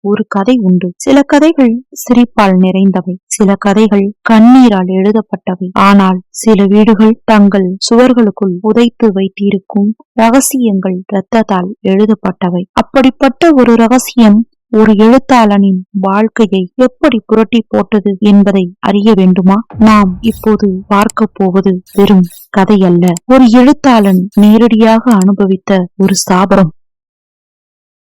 ஒரு கதை உண்டு. சில கதைகள் சிரிப்பால் நிறைந்தவை சில கதைகள் கண்ணீரால் எழுதப்பட்டவை. ஆனால் சில வீடுகள் தங்கள் சுவர்களுக்குள் புதைத்து வைத்திருக்கும் ரகசியங்கள் இரத்தத்தால் எழுதப்பட்டவை. அப்படிப்பட்ட ஒரு ரகசியம் ஒரு எழுத்தாளனின் வாழ்க்கையை எப்படி புரட்டி போட்டது என்பதை அறிய வேண்டுமா? நாம் இப்போது பார்க்க போவது வெறும் கதையல்ல. ஒரு எழுத்தாளன் நேரடியாக அனுபவித்த ஒரு சாபரம்.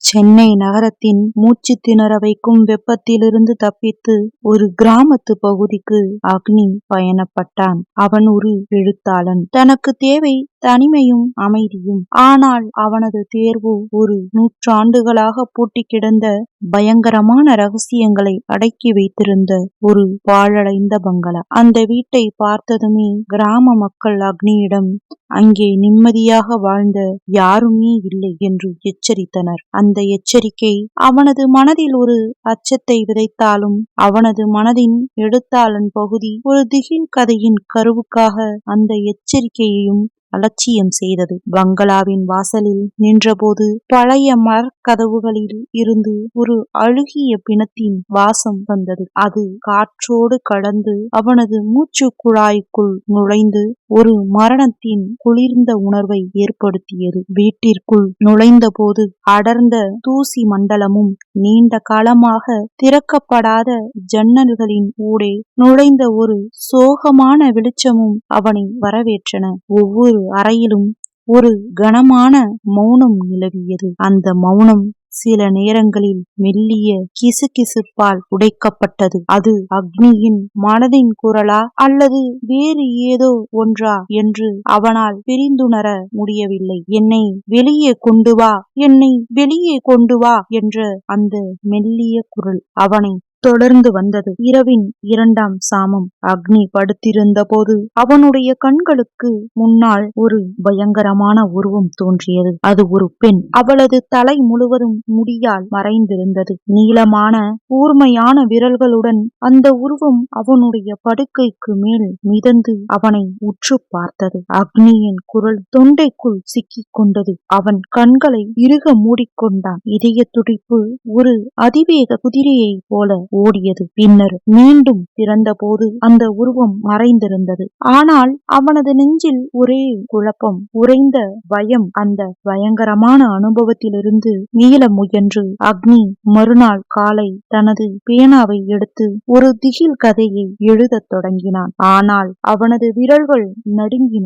சென்னை நகரத்தின் மூச்சு திணற வைக்கும் வெப்பத்திலிருந்து தப்பித்து ஒரு கிராமத்து பகுதிக்கு அக்னி பயணப்பட்டான். அவன் ஒரு எழுத்தாளன். தனக்கு தேவை தனிமையும் அமைதியும். ஆனால் அவனது தேர்வு ஒரு நூற்றாண்டுகளாக பூட்டி கிடந்த பயங்கரமான ரகசியங்களை அடக்கி வைத்திருந்த ஒரு பாழடைந்த பங்களா. அந்த வீட்டை பார்த்ததுமே கிராம மக்கள் அக்னியிடம் அங்கே நிம்மதியாக வாழ்ந்த யாருமே இல்லை என்று எச்சரித்தனர். அந்த எச்சரிக்கை அவனது மனதில் ஒரு அச்சத்தை விதைத்தாலும் அவனது மனதின் எழுத்தாளன் பகுதி ஒரு திகில் கதையின் கருவுக்காக அந்த எச்சரிக்கையையும் அலட்சியம் செய்தது. பங்களாவின் வாசலில் நின்றபோது பழைய மரக்கதவுகளில் இருந்து ஒரு அழுகிய பிணத்தின் வாசம் வந்தது. அது காற்றோடு கடந்து அவனது மூச்சு குழாய்க்குள் நுழைந்து ஒரு மரணத்தின் குளிர்ந்த உணர்வை ஏற்படுத்தியது. வீட்டிற்குள் நுழைந்தபோது அடர்ந்த தூசி மண்டலமும் நீண்ட காலமாக திறக்கப்படாத ஜன்னல்களின் ஊடே நுழைந்த ஒரு சோகமான வெளிச்சமும் அவனை வரவேற்றன. ஒவ்வொரு அறையிலும் ஒரு கனமான மௌனம் நிலவியது. அந்த மௌனம் சில நேரங்களில் மெல்லிய கிசுகிசுப்பால் உடைக்கப்பட்டது. அது அக்னியின் மனதின் குரலா அல்லது வேறு ஏதோ ஒன்றா என்று அவனால் பிரிந்துணர முடியவில்லை. என்னை வெளியே கொண்டு வா என்னை வெளியே கொண்டு வா என்ற அந்த மெல்லிய குரல் அவனை தொடர்ந்து வந்தது. இரவின் இரண்டாம் சாமம். அக்னி படுத்திருந்த போது அவனுடைய கண்களுக்கு முன்னால் ஒரு பயங்கரமான உருவம் தோன்றியது. அது ஒரு பெண். அவளது தலை முழுவதும் முடியால் மறைந்திருந்தது. நீளமான கூர்மையான விரல்களுடன் அந்த உருவம் அவனுடைய படுக்கைக்கு மேல் மிதந்து அவனை உற்று பார்த்தது. அக்னியின் குரல் தொண்டைக்குள் சிக்கிக் கொண்டது. அவன் கண்களை இறுக மூடிக்கொண்டான். இதய துடிப்பு ஒரு அதிவேக குதிரையை போல ஓடியது. பின்னர் மீண்டும் திறந்தபோது அந்த உருவம் மறைந்திருந்தது. ஆனால் அவனது நெஞ்சில் ஒரே குழப்பம் உறைந்த பயம் அந்த பயங்கரமான அனுபவத்திலிருந்து மீள முயன்று. அக்னி மறுநாள் காலை தனது பேனாவை எடுத்து ஒரு திகில் கதையை எழுதத் தொடங்கினான். ஆனால் அவனது விரல்கள் நடுங்கின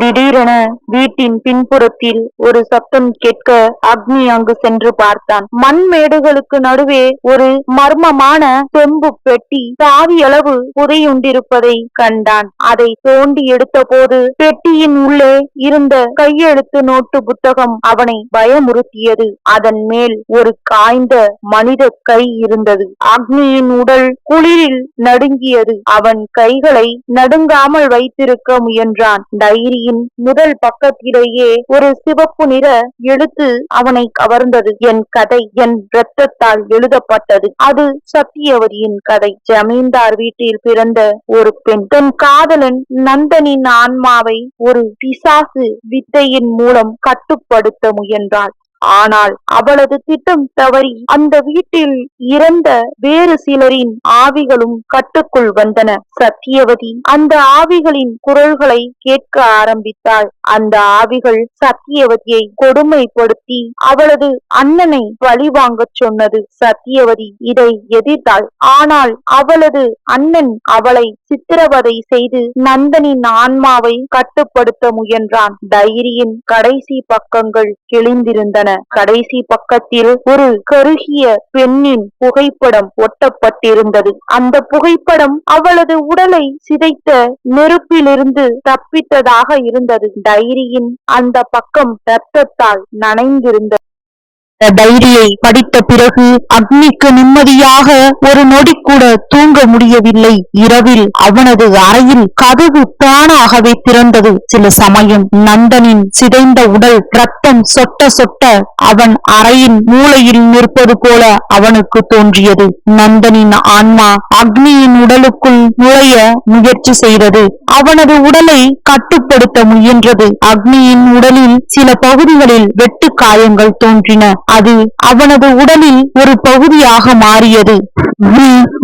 திடீரென வீட்டின் பின்புறத்தில் ஒரு சத்தம் கேட்க அக்னி அங்கு சென்று பார்த்தான். மண் மேடுகளுக்கு நடுவே ஒரு மர்மமான செம்பு பெட்டி சாவியளவு புதையுண்டிருப்பதை கண்டான். அதை தோண்டி எடுத்தபோது பெட்டியின் உள்ளே இருந்த கையெழுத்து நோட்டு புத்தகம் அவனை பயமுறுத்தியது. அதன் மேல் ஒரு காய்ந்த மனித கை இருந்தது. அக்னியின் உடல் குளிரில் நடுங்கியது. அவன் கைகளை நடுங்காமல் வைத்திருக்க முயன்றான். டைரி டைரியின் முதல் பக்கத்திலேயே ஒரு சிவப்பு நிற எழுத்து அவனை கவர்ந்தது. என் கதை என் இரத்தத்தால் எழுதப்பட்டது. அது சத்தியவதியின் கதை. ஜமீன்தார் வீட்டில் பிறந்த ஒரு பெண். தன் காதலன் நந்தனின் ஆன்மாவை ஒரு பிசாசு வித்தையின் மூலம் கட்டுப்படுத்த முயன்றாள் ஆனால் அவளது திட்டம் தவறி அந்த வீட்டில் இறந்த வேறு சிலரின் ஆவிகளும் கட்டுக்குள் வந்தன. சத்தியவதி அந்த ஆவிகளின் குரல்களை கேட்க ஆரம்பித்தாள். அந்த ஆவிகள் சத்தியவதியை கொடுமைப்படுத்தி அவளது அண்ணனை பழிவாங்கச் சொன்னது சத்தியவதி. இதை எதிர்த்தாள். ஆனால் அவளது அண்ணன் அவளை சித்திரவதை செய்து நந்தனின் ஆன்மாவை கட்டுப்படுத்த முயன்றான். டைரியின் கடைசி பக்கங்கள் கிழிந்திருந்தன. கடைசி பக்கத்தில் ஒரு கருகிய பெண்ணின் புகைப்படம் ஒட்டப்பட்டிருந்தது. அந்த புகைப்படம் அவளது உடலை சிதைத்த நெருப்பிலிருந்து தப்பித்ததாக இருந்தது. டைரியின் அந்த பக்கம் ரத்தத்தால் நனைந்திருந்தது. டைரியை படித்த பிறகு அக்னிக்கு நிம்மதியாக ஒரு நொடி கூட தூங்க முடியவில்லை. இரவில் அவனது அறையில் கதவு தானாகவே திறந்தது. சில சமயம் நந்தனின் சிதைந்த உடல் ரத்தம் சொட்ட சொட்ட அவன் அறையின் மூளையில் நிற்பது போல அவனுக்கு தோன்றியது. நந்தனின் ஆன்மா அக்னியின் உடலுக்குள் நுழைய முயற்சி செய்தது. அவனது உடலை கட்டுப்படுத்த முயன்றது. அக்னியின் உடலில் சில பகுதிகளில் வெட்டு காயங்கள் தோன்றின. அது அவனது உடலில் ஒரு பகுதியாக மாறியது.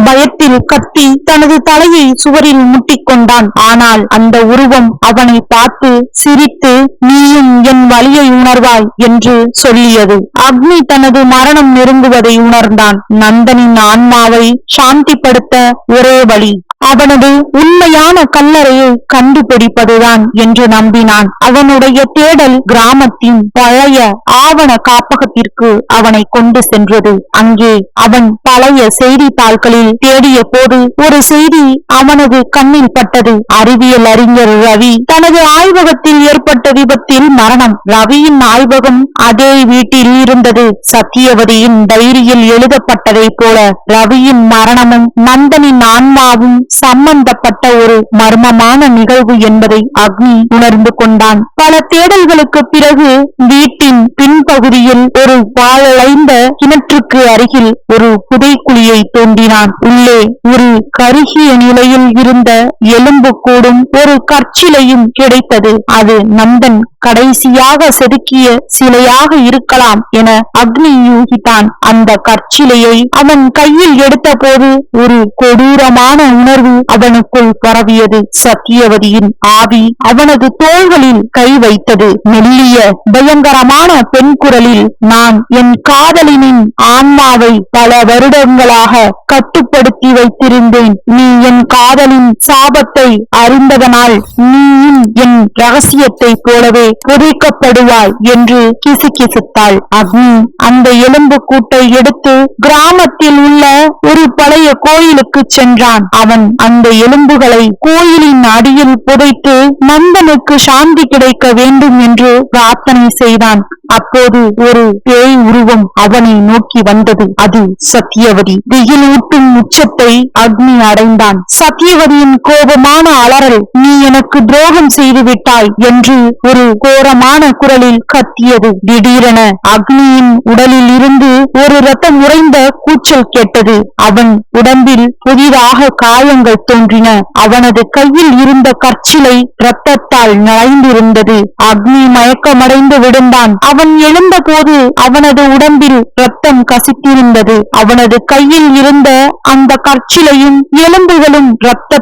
பயத்தில் கத்தி தனது தலையை சுவரில் முட்டிக்கொண்டான். ஆனால் அந்த உருவம் அவனை பார்த்து சிரித்து நீயும் என் வழியை உணர்வாய் என்று சொல்லியது. அக்னி தனது மரணம் நெருங்குவதை உணர்ந்தான். நந்தனின் ஆன்மாவை சாந்திப்படுத்த ஒரே வழி அவனது உண்மையான கல்லறையை கண்டுபிடிப்பதுதான் என்று நம்பினான். அவனுடைய தேடல் கிராமத்தின் பழைய ஆவண காப்பகத்திற்கு அவனை கொண்டு சென்றது. அங்கே அவன் பழைய செய்தித்தாள்களில் தேடிய போது ஒரு செய்தி அவனது கண்ணில் பட்டது. அறிவியல் அறிஞர் ரவி தனது ஆய்வகத்தில் ஏற்பட்ட விபத்தில் மரணம். ரவியின் ஆய்வகம் அதே வீட்டில் இருந்தது. சத்தியவதியின் டைரியில் எழுதப்பட்டதைப் போல ரவியின் மரணமும் நந்தனின் ஆன்மாவும் சம்பந்தப்பட்ட ஒரு மர்மமான நிகழ்வு என்பதை அக்னி உணர்ந்து கொண்டான். பல தேடல்களுக்கு பிறகு வீட்டின் பின்பகுதியில் ஒரு வாழலைந்த கிணற்றுக்கு அருகில் ஒரு புதைக்குழியை தோண்டினான். உள்ளே ஒரு கருகிய நிலையில் இருந்த எலும்பு கூடும் ஒரு கற்சிலையும் கிடைத்தது. அது நந்தன் கடைசியாக செதுக்கிய சிலையாக இருக்கலாம் என அக்னி யூகித்தான். அந்த கற்சிலையை அவன் கையில் எடுத்தபோது ஒரு கொடூரமான உணர்வு அவனுக்குள் பரவியது. சத்தியவதியின் ஆவி அவனது தோள்களில் கை வைத்தது. மெல்லிய பயங்கரமான பெண் குரலில் நான் என் காதலினின் ஆன்மாவை பல வருடங்களாக கட்டுப்படுத்தி வைத்திருந்தேன். நீ என் காதலின் சாபத்தை அறிந்ததனால் நீயும் என் ரகசியத்தை போலவே புதைக்கப்படுவாய் என்று கிசுகிசுத்தாள் அக்னி. அந்த எலும்பு கூட்டை எடுத்து கிராமத்தில் உள்ள ஒரு பழைய கோயிலுக்கு சென்றான். அவன் அந்த எலும்புகளை கோயிலின் அடியில் புதைத்து நந்தனுக்கு சாந்தி கிடைக்க வேண்டும் என்று பிரார்த்தனை செய்தான். அப்போது ஒரு பேய் உருவம் அவனை நோக்கி வந்தது. அது சத்தியவதி வெயில் ஊட்டும் உச்சத்தை அக்னி அடைந்தான். சத்தியவதியின் கோபமான அலறல் நீ எனக்கு துரோகம் செய்து விட்டாய் என்று ஒரு கோரமான குரலில் கத்தியது. திடீரென அக்னியின் உடலில் இருந்து ஒரு ரத்தம் உறைந்த கூச்சல் கேட்டது. அவன் உடம்பில் புதிதாக காயம் காயங்கள் தோன்றின. அவனது கையில் இருந்த கற்சிலை இரத்தத்தால் நிறைந்திருந்தது அக்னி மயக்கமடைந்து விழுந்தான். அவன் எழுந்தபோது அவனது உடம்பில் ரத்தம் கசித்திருந்தது. அவனது கையில் இருந்த அந்த கற்சிலையும் எலும்புகளும்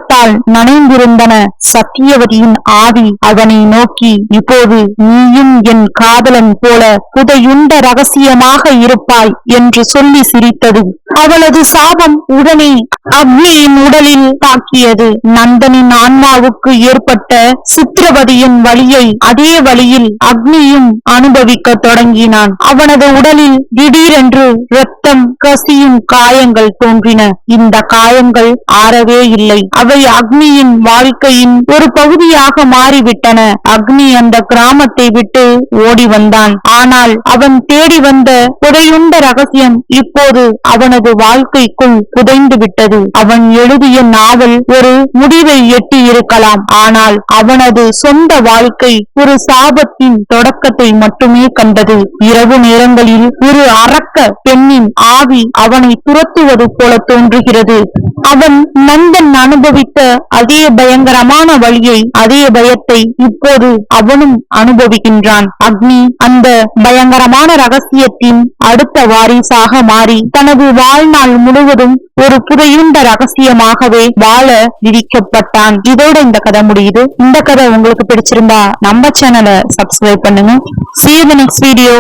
இரத்தத்தால் நனைந்திருந்தன சத்தியவதியின் ஆவி அவனை நோக்கி இப்போது நீயும் என் காதலன் போல புதையுண்ட ரகசியமாக இருப்பாய் என்று சொல்லி சிரித்தது. அவளது சாபம் உடனே அக்னியின் உடலில் தாக்கியது. நந்தனின் ஆன்மாவுக்கு ஏற்பட்ட சித்திரவதியின் வழியை அதே வழியில் அக்னியும் அனுபவிக்க தொடங்கினான். அவனது உடலில் திடீரென்று இரத்தம் கசியும் காயங்கள் தோன்றின. இந்த காயங்கள் ஆறவே இல்லை. அவை அக்னியின் வாழ்க்கையின் ஒரு பகுதியாக மாறிவிட்டன. அக்னி அந்த கிராமத்தை விட்டு ஓடி வந்தான். ஆனால் அவன் தேடி வந்த புதையுண்ட ரகசியம் இப்போது அவனது வாழ்க்கைக்குள் புதைந்து விட்டது. அவன் எழுதிய நாவல் ஒரு முடிவை எட்டி இருக்கலாம். ஆனால் அவனது சொந்த வாழ்க்கை ஒரு சாபத்தின் தொடக்கத்தை மட்டுமே கண்டது. இரவு நேரங்களில் ஒரு அரக்க பெண்ணின் ஆவி அவனை துரத்துவது போல தோன்றுகிறது. அவன் நந்தன் அனுபவி அனுபவித்த அதே பயங்கரமான வழியை அதே பயத்தை இப்போது அவனும் அனுபவிக்கின்றான். அக்னி அந்த பயங்கரமான ரகசியத்தின் அடுத்த வாரிசாக மாறி தனது வாழ்நாள் முழுவதும் ஒரு புதையுண்ட ரகசியமாகவே வாழ விதிக்கப்பட்டான். இதோட இந்த கதை முடியுது. இந்த கதை உங்களுக்கு பிடிச்சிருந்தா நம்ம சேனலை சப்ஸ்கிரைப் பண்ணுங்க. See you in the next video.